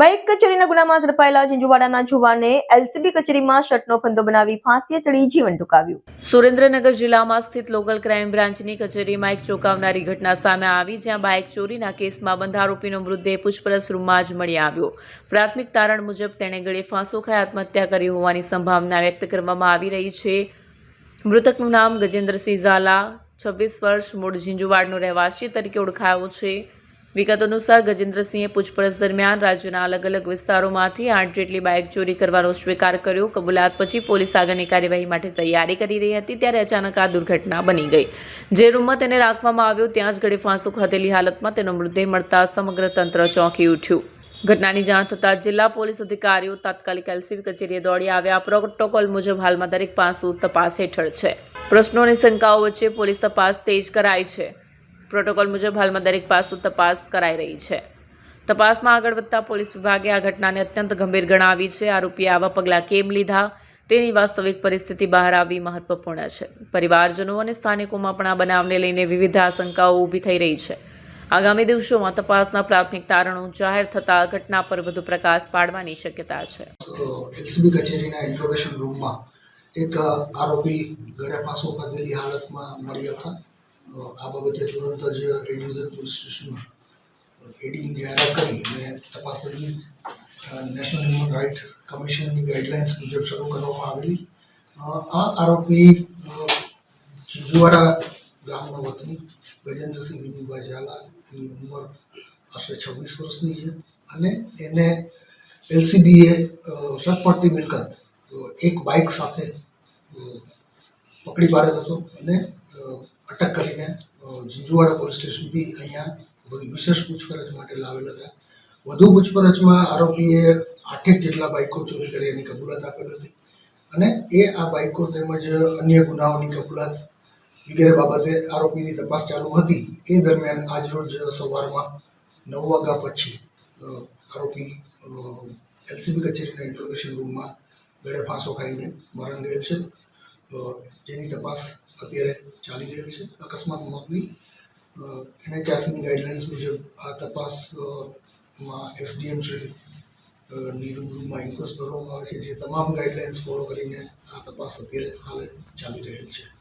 Bike કચેરીના ગુનામાં ઝડપાયેલા ઝીંઝુવાડાના જુવાને LCB કચેરીમાં શર્ટનો ફંદો બનાવી ફાંસીએ ચડી જીવન ટૂંકાવ્યું. સુરેન્દ્રનગર જિલ્લામાં સ્થિત લોકલ ક્રાઇમ બ્રાન્ચની કચેરીમાં એક ચોંકાવનારી ઘટના સામે આવી, જ્યાં બાઇક ચોરીના કેસમાં બંધ આરોપીનો મૃતદેહ પૂછપરછ રૂમમાં જ મળી આવ્યો. પ્રાથમિક તારણ મુજબ તેણે ગળે ફાંસો ખાઈ આત્મહત્યા કરી હોવાની સંભાવના વ્યક્ત કરવામાં આવી રહી છે. મૃતકનું નામ ગજેન્દ્રસિંહ ઝાલા, છવ્વીસ વર્ષ મૂળ ઝીંઝુવાડનો રહેવાસી તરીકે ઓળખાયો છે. વિગત અનુસાર ગજેન્દ્રસિંહે પૂછપરછ દરમિયાન રાજ્યના અલગ અલગ વિસ્તારોમાંથી આઠ જેટલી બાઇક ચોરી કરવાનો સ્વીકાર કર્યો. કબૂલાત પછી પોલીસ આગળની કાર્યવાહી માટે તૈયારી કરી રહી હતી, ત્યારે અચાનક આ દુર્ઘટના બની ગઈ. જે રૂમમાં તેને રાખવામાં આવ્યો, ત્યાં જ ગળે ફાંસો ખાધેલી હાલતમાં તેનો મૃતદેહ મળતા સમગ્ર તંત્ર ચોંકી ઉઠ્યું. ઘટનાની જાણ થતાં જિલ્લા પોલીસ અધિકારીઓ તાત્કાલિક એલસીબી કચેરીએ દોડી આવ્યા. પ્રોટોકોલ મુજબ હાલમાં દરેક પાસું તપાસ હેઠળ છે. પ્રશ્નો અને શંકાઓ વચ્ચે પોલીસ તપાસ તેજ કરાઈ છે. પ્રોટોકોલ મુજબ હાલમાં દરેક પાસું તપાસ કરાઈ રહી છે. તપાસમાં આગળ વધતા પોલીસ વિભાગે આ ઘટનાને અત્યંત ગંભીર ગણાવી છે. આરોપીએ આવા પગલાં કેમ લીધા? તેની વાસ્તવિક પરિસ્થિતિ બહાર આવવી મહત્વપૂર્ણ છે. પરિવારજનો અને સ્થાનિકોમાં પણ આ બનાવને લઈને વિવિધ આશંકાઓ ઊભી થઈ રહી છે. આગામી દિવસોમાં તપાસના પ્રાથમિક તારણો જાહેર થતાં ઘટના પર વધુ પ્રકાશ પાડવાની શક્યતા છે. એલસીબી કચેરીના ઇન્ટ્રોગેશન રૂમમાં એક આરોપી ગળે પાસો ખાધેલી હાલતમાં મળી હતા આ બાબતે તુરંત જ એડિવિઝન પોલીસ સ્ટેશનમાં એડી જાહેરાત કરી અને તપાસ દરમિયાન નેશનલ હ્યુમન રાઇટ કમિશનની ગાઈડલાઇન્સ મુજબ શરૂ કરવામાં આવેલી. આ આરોપી જુવાડા ગામનો વતની ગજેન્દ્રસિંહ વિનુભા ઝાલા એની ઉંમર આશરે છવ્વીસ વર્ષની છે અને એને એલસીબીએ શક પડતી મિલકત એક બાઇક સાથે પકડી પાડેલ હતો અને ઝીંઝુવાડા પોલીસ સ્ટેશનથી અહીંયા વિશેષ પૂછપરછ માટે લાવેલ હતા. વધુ પૂછપરછમાં આરોપીએ આઠેક જેટલા બાઇકો ચોરી કરી એની કબૂલાત આપેલ હતી. અને એ આ બાઇકો તેમજ અન્ય ગુનાઓની કબૂલાત વગેરે બાબતે આરોપીની તપાસ ચાલુ હતી. એ દરમિયાન આજરોજ સવારમાં નવ વાગ્યા પછી આરોપી એલસીબી કચેરીના ઇન્ટ્રોગેશન રૂમમાં ગળે ફાંસો ખાઈને મરણ ગયેલ છે. જેની તપાસ અત્યારે ચાલી રહેલ છે. અકસ્માત મોતની એનએચઆરસીની ગાઈડલાઇન્સ મુજબ આ તપાસમાં એસડીએમ શ્રી ની રૂબરૂમાં ઇન્ક્વેસ્ટ કરવામાં આવે છે. જે તમામ ગાઈડલાઇન્સ ફોલો કરીને આ તપાસ અત્યારે હાલે ચાલી રહેલ છે.